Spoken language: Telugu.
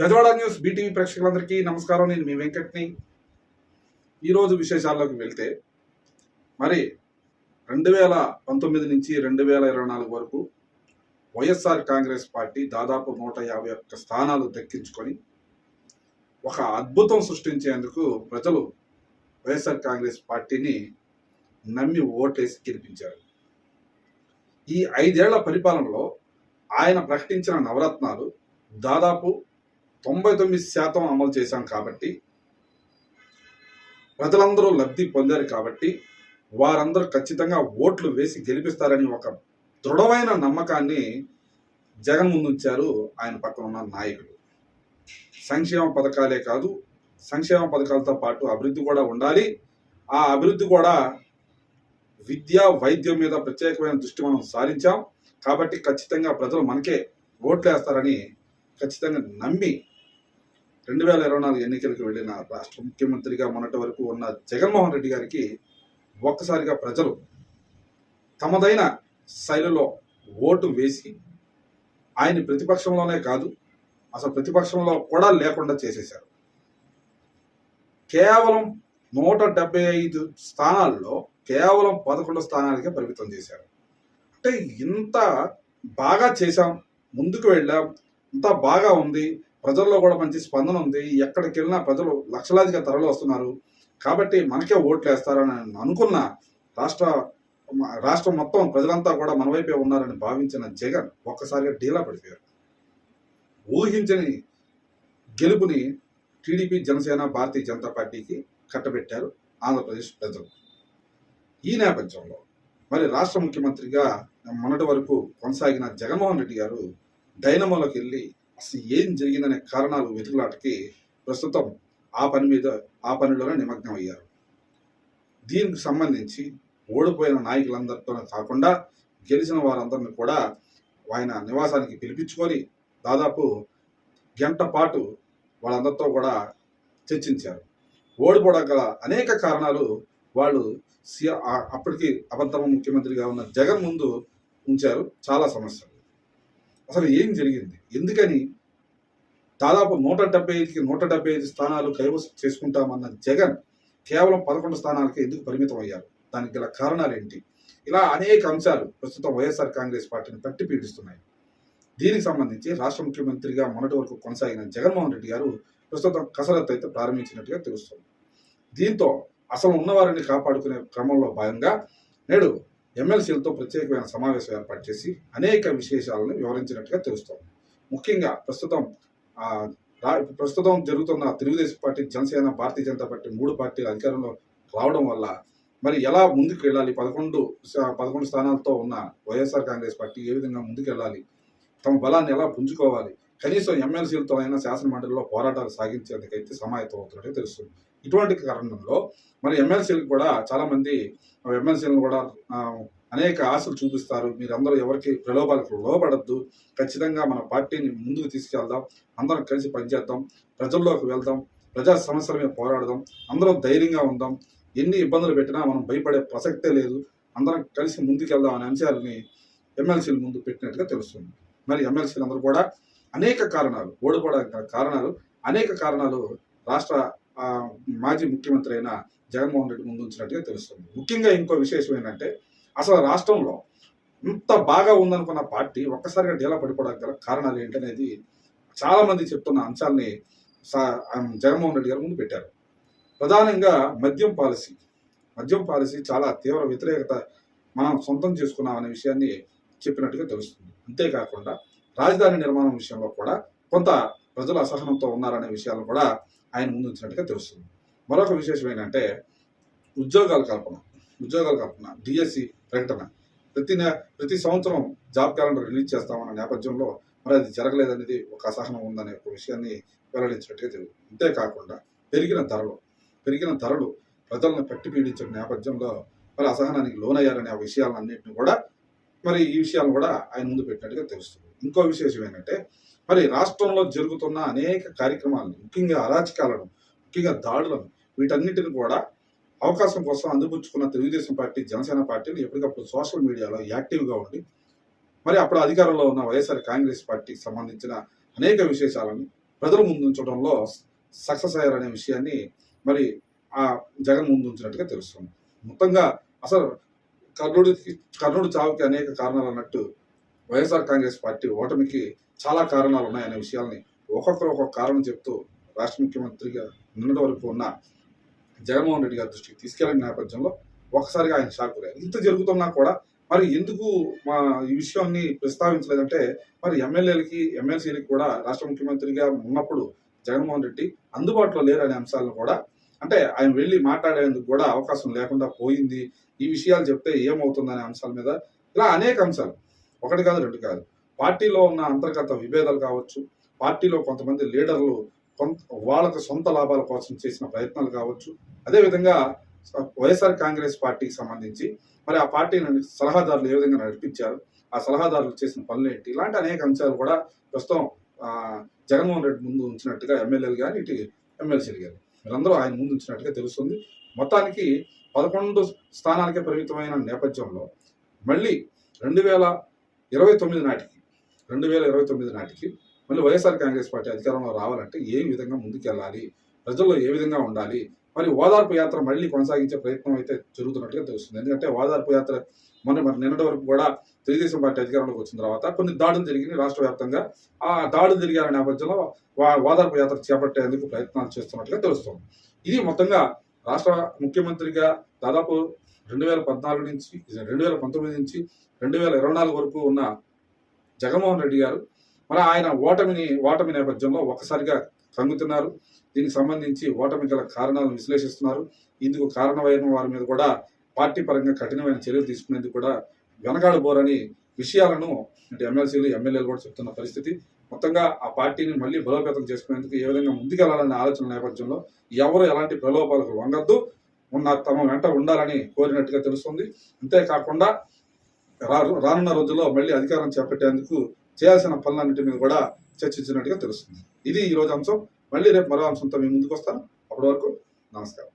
గజవాడ న్యూస్ బీటీవీ ప్రేక్షకులందరికీ నమస్కారం. నేను మీ వెంకట్ని. ఈరోజు విశేషాల్లోకి వెళ్తే మరి రెండు వేల పంతొమ్మిది నుంచి రెండు వేల ఇరవై నాలుగు వరకు వైఎస్ఆర్ కాంగ్రెస్ పార్టీ దాదాపు నూట యాభై ఒక్క స్థానాలు దక్కించుకొని ఒక అద్భుతం సృష్టించేందుకు ప్రజలు వైఎస్ఆర్ కాంగ్రెస్ పార్టీని నమ్మి ఓట్లేసి గెలిపించారు. ఈ ఐదేళ్ళ పరిపాలనలో ఆయన ప్రకటించిన నవరత్నాలు దాదాపు తొంభై తొమ్మిది శాతం అమలు చేశాం కాబట్టి ప్రజలందరూ లబ్ధి పొందారు కాబట్టి వారందరూ ఖచ్చితంగా ఓట్లు వేసి గెలిపిస్తారని ఒక దృఢమైన నమ్మకాన్ని జగన్ ముందుంచారు ఆయన పక్కన ఉన్న నాయకుడు. సంక్షేమ పథకాలే కాదు సంక్షేమ పథకాలతో పాటు అభివృద్ధి కూడా ఉండాలి. ఆ అభివృద్ధి కూడా విద్య వైద్యం మీద ప్రత్యేకమైన దృష్టి మనం సారించాం. కాబట్టి ఖచ్చితంగా ప్రజలు మనకే ఓట్లు వేస్తారని ఖచ్చితంగా నమ్మి రెండు వేల ఇరవై నాలుగు ఎన్నికలకు వెళ్ళిన రాష్ట్ర ముఖ్యమంత్రిగా మొన్నటి వరకు ఉన్న జగన్మోహన్ రెడ్డి గారికి ఒక్కసారిగా ప్రజలు తమదైన శైలిలో ఓటు వేసి ఆయన ప్రతిపక్షంలోనే కాదు అసలు ప్రతిపక్షంలో కూడా లేకుండా చేసేశారు. కేవలం నూట డెబ్బై ఐదు స్థానాల్లో కేవలం పదకొండు స్థానాలకే పరిమితం చేశారు. అంటే ఇంత బాగా చేశాం ముందుకు వెళ్ళాం ఇంత బాగా ఉంది ప్రజల్లో కూడా మంచి స్పందన ఉంది. ఎక్కడికి వెళ్ళినా ప్రజలు లక్షలాదిగా తరలి వస్తున్నారు. కాబట్టి మనకే ఓట్లు వేస్తారని అనుకున్న రాష్ట్ర రాష్ట్రం మొత్తం ప్రజలంతా కూడా మన వైపే ఉన్నారని భావించిన జగన్ ఒక్కసారిగా డీలా పడిపోయారు. ఊహించని గెలుపుని టీడీపీ జనసేన భారతీయ జనతా పార్టీకి కట్టబెట్టారు ఆంధ్రప్రదేశ్ ప్రజలు. ఈ నేపథ్యంలో మరి రాష్ట్ర ముఖ్యమంత్రిగా మొన్నటి వరకు కొనసాగిన జగన్మోహన్ రెడ్డి గారు డైనమోలోకి వెళ్ళి అసలు ఏం జరిగిందనే కారణాలు వెతుకులాటకి ప్రస్తుతం ఆ పని మీద ఆ పనిలోనే నిమగ్నం అయ్యారు. దీనికి సంబంధించి ఓడిపోయిన నాయకులందరితోనే కాకుండా గెలిచిన వారందరిని కూడా ఆయన నివాసానికి పిలిపించుకొని దాదాపు గంట పాటు వాళ్ళందరితో కూడా చర్చించారు. ఓడిపోవడం గల అనేక కారణాలు వాళ్ళు సి- అప్పటికి అబద్ధమ ముఖ్యమంత్రిగా ఉన్న జగన్ ముందు ఉంచారు. చాలా సమస్యలు. అసలు ఏం జరిగింది? ఎందుకని? దాదాపు నూట డెబ్బై ఐదుకి నూట డెబ్బై ఐదు స్థానాలు కైవసం చేసుకుంటామన్న జగన్ కేవలం పదకొండు స్థానాలకే ఎందుకు పరిమితం అయ్యారు? దానికి గల కారణాలు ఏంటి? ఇలా అనేక అంశాలు ప్రస్తుతం వైఎస్ఆర్ కాంగ్రెస్ పార్టీని పట్టి పీడిస్తున్నాయి. దీనికి సంబంధించి రాష్ట్ర ముఖ్యమంత్రిగా మొన్నటి వరకు కొనసాగిన జగన్మోహన్ రెడ్డి గారు ప్రస్తుతం కసరత్తు అయితే ప్రారంభించినట్టుగా తెలుస్తుంది. దీంతో అసలు ఉన్నవారిని కాపాడుకునే క్రమంలో భాగంగా నేడు ఎమ్మెల్సీలతో ప్రత్యేకమైన సమావేశం ఏర్పాటు చేసి అనేక విశేషాలను వివరించినట్టుగా తెలుస్తోంది. ముఖ్యంగా ప్రస్తుతం రా ప్రస్తుతం జరుగుతున్న తెలుగుదేశం పార్టీ జనసేన భారతీయ జనతా పార్టీ మూడు పార్టీలు అధికారంలో రావడం వల్ల మరి ఎలా ముందుకు వెళ్ళాలి? పదకొండు పదకొండు స్థానాలతో ఉన్న వైఎస్ఆర్ కాంగ్రెస్ పార్టీ ఏ విధంగా ముందుకు వెళ్ళాలి? తమ బలాన్ని ఎలా పుంజుకోవాలి? కనీసం ఎమ్మెల్సీలతో అయినా శాసనమండలిలో పోరాటాలు సాగించేందుకైతే సమాయత్తం అవుతున్నట్టు తెలుస్తుంది. ఇటువంటి కారణంలో మరి ఎమ్మెల్సీలకు కూడా చాలామంది ఎమ్మెల్సీలను కూడా అనేక ఆశలు చూపిస్తారు. మీరందరూ ఎవరికి ప్రలోభాలకు లోపడద్దు ఖచ్చితంగా మన పార్టీని ముందుకు తీసుకెళ్దాం. అందరం కలిసి పనిచేద్దాం. ప్రజల్లోకి వెళ్దాం. ప్రజా సమస్యల మీద పోరాడదాం. అందరం ధైర్యంగా ఉందాం. ఎన్ని ఇబ్బందులు పెట్టినా మనం భయపడే ప్రసక్తే లేదు. అందరం కలిసి ముందుకెళ్దాం అనే అంశాలని ఎమ్మెల్సీల ముందు పెట్టినట్టుగా తెలుస్తుంది. మరి ఎమ్మెల్సీలు అందరూ కూడా అనేక కారణాలు ఓడిపోవడానికి కారణాలు అనేక కారణాలు రాష్ట్ర మాజీ ముఖ్యమంత్రి అయిన జగన్మోహన్ రెడ్డి ముందు ఉంచినట్టుగా తెలుస్తుంది. ముఖ్యంగా ఇంకో విశేషం ఏంటంటే అసలు రాష్ట్రంలో ఇంత బాగా ఉందనుకున్న పార్టీ ఒక్కసారిగా డేలా పడిపోవడానికి గల కారణాలు ఏంటనేది చాలామంది చెప్తున్న అంశాలని జగన్మోహన్ రెడ్డి గారు ముందు పెట్టారు. ప్రధానంగా మద్యం పాలసీ. మద్యం పాలసీ చాలా తీవ్ర వ్యతిరేకత మనం సొంతం చేసుకున్నాం అనే విషయాన్ని చెప్పినట్టుగా తెలుస్తుంది. అంతేకాకుండా రాజధాని నిర్మాణం విషయంలో కూడా కొంత ప్రజలు అసహనంతో ఉన్నారనే విషయాలు కూడా ఆయన ముందు ఉంచినట్టుగా తెలుస్తుంది. మరొక విశేషం ఏంటంటే ఉద్యోగాల కల్పన ఉద్యోగాల కల్పన డిఎస్సి ప్రకటన. ప్రతి ప్రతి సంవత్సరం జాబ్ క్యాలెండర్ రిలీజ్ చేస్తామన్న నేపథ్యంలో మరి అది జరగలేదనేది ఒక అసహనం ఉందనే ఒక విషయాన్ని వెల్లడించినట్టుగా తెలుగు అంతేకాకుండా పెరిగిన ధరలు పెరిగిన ధరలు ప్రజలను పట్టి పీడించిన నేపథ్యంలో మరి అసహనానికి లోనయ్యారనే ఆ విషయాలన్నింటినీ కూడా మరి ఈ విషయాలను కూడా ఆయన ముందు పెట్టినట్టుగా తెలుస్తుంది. ఇంకో విశేషం ఏంటంటే మరి రాష్ట్రంలో జరుగుతున్న అనేక కార్యక్రమాలను ముఖ్యంగా అరాచకాలను ముఖ్యంగా దాడులను వీటన్నిటిని కూడా అవకాశం కోసం అందిపుచ్చుకున్న తెలుగుదేశం పార్టీ జనసేన పార్టీలు ఎప్పటికప్పుడు సోషల్ మీడియాలో యాక్టివ్గా ఉండి మరి అప్పుడు అధికారంలో ఉన్న వైఎస్ఆర్ కాంగ్రెస్ పార్టీకి సంబంధించిన అనేక విశేషాలను ప్రజల ముందు ఉంచడంలో సక్సెస్ అయ్యారనే విషయాన్ని మరి ఆ జగన్ ముందు ఉంచినట్టుగా తెలుస్తుంది. మొత్తంగా అసలు కర్ణుడికి కర్ణుడు చావుకి అనేక కారణాలు అన్నట్టు వైఎస్ఆర్ కాంగ్రెస్ పార్టీ ఓటమికి చాలా కారణాలు ఉన్నాయనే విషయాల్ని ఒక్కొక్కరు ఒక్కొక్క కారణం చెప్తూ రాష్ట్ర ముఖ్యమంత్రిగా నిన్నటి వరకు ఉన్న జగన్మోహన్ రెడ్డి గారి దృష్టికి తీసుకెళ్ళిన నేపథ్యంలో ఒకసారిగా ఆయన షాక్ గురయ్యారు ఇంత జరుగుతున్నా కూడా మరి ఎందుకు మా ఈ విషయాన్ని ప్రస్తావించలేదంటే మరి ఎమ్మెల్యేలకి ఎమ్మెల్సీలకి కూడా రాష్ట్ర ముఖ్యమంత్రిగా ఉన్నప్పుడు జగన్మోహన్ రెడ్డి అందుబాటులో లేరు అనే అంశాలను కూడా అంటే ఆయన వెళ్ళి మాట్లాడేందుకు కూడా అవకాశం లేకుండా పోయింది. ఈ విషయాలు చెప్తే ఏమవుతుందనే అంశాల మీద ఇలా అనేక అంశాలు. ఒకటి కాదు రెండు కాదు. పార్టీలో ఉన్న అంతర్గత విభేదాలు కావచ్చు పార్టీలో కొంతమంది లీడర్లు కొంత వాళ్ళకు సొంత లాభాల కోసం చేసిన ప్రయత్నాలు కావచ్చు. అదేవిధంగా వైఎస్ఆర్ కాంగ్రెస్ పార్టీకి సంబంధించి మరి ఆ పార్టీని సలహాదారులు ఏ విధంగా నడిపించారు ఆ సలహాదారులు చేసిన పనులు ఏంటి? ఇలాంటి అనేక అంశాలు కూడా ప్రస్తుతం జగన్మోహన్ రెడ్డి ముందు ఉంచినట్టుగా ఎమ్మెల్యేలు కానీ ఇటు ఎమ్మెల్సీలు కానీ వీళ్ళందరూ ఆయన ముందు ఉంచినట్టుగా తెలుస్తుంది. మొత్తానికి పదకొండు స్థానాలకే పరిమితమైన నేపథ్యంలో మళ్ళీ రెండు వేల ఇరవై తొమ్మిది నాటికి రెండు వేల ఇరవై తొమ్మిది నాటికి మళ్ళీ వైఎస్ఆర్ కాంగ్రెస్ పార్టీ అధికారంలో రావాలంటే ఏ విధంగా ముందుకెళ్ళాలి? ప్రజల్లో ఏ విధంగా ఉండాలి? మరి ఓదార్పు యాత్ర మళ్ళీ కొనసాగించే ప్రయత్నం అయితే జరుగుతున్నట్టుగా తెలుస్తుంది. ఎందుకంటే ఓదార్పు యాత్ర మొన్న మరి నిన్నటి వరకు కూడా తెలుగుదేశం పార్టీ అధికారంలోకి వచ్చిన తర్వాత కొన్ని దాడులు జరిగినాయి రాష్ట్ర వ్యాప్తంగా. ఆ దాడులు జరిగిన నేపథ్యంలో ఓదార్పు యాత్ర చేపట్టేందుకు ప్రయత్నాలు చేస్తున్నట్టుగా తెలుస్తుంది. ఇది మొత్తంగా రాష్ట్ర ముఖ్యమంత్రిగా దాదాపు రెండు వేల పద్నాలుగు నుంచి రెండు వేల పంతొమ్మిది నుంచి రెండు వేల ఇరవై నాలుగు వరకు ఉన్న జగన్మోహన్ రెడ్డి గారు మరి ఆయన ఓటమిని ఓటమి నేపథ్యంలో ఒక్కసారిగా కంగుతున్నారు దీనికి సంబంధించి ఓటమి గల కారణాలను విశ్లేషిస్తున్నారు. ఇందుకు కారణమైన వారి మీద కూడా పార్టీ పరంగా కఠినమైన చర్యలు తీసుకునేందుకు కూడా వెనకాడబోరని విషయాలను అంటే ఎమ్మెల్సీలు ఎమ్మెల్యేలు కూడా చెప్తున్న పరిస్థితి. మొత్తంగా ఆ పార్టీని మళ్ళీ బలోపేతం చేసుకునేందుకు ఏ విధంగా ముందుకెళ్ళాలనే ఆలోచన నేపథ్యంలో ఎవరు ఎలాంటి ప్రలోభాలకు వంగద్దు ఉన్న తమ వెంట ఉండాలని కోరినట్టుగా తెలుస్తుంది. అంతేకాకుండా రానున్న రోజుల్లో మళ్ళీ అధికారం చేపట్టేందుకు చేయాల్సిన పనులన్నింటి మీద కూడా చర్చించినట్టుగా తెలుస్తుంది. ఇది ఈ రోజు అంశం. మళ్ళీ రేపు మరో అంశంతో మీ ముందుకు వస్తాను. అప్పటి వరకు నమస్కారం.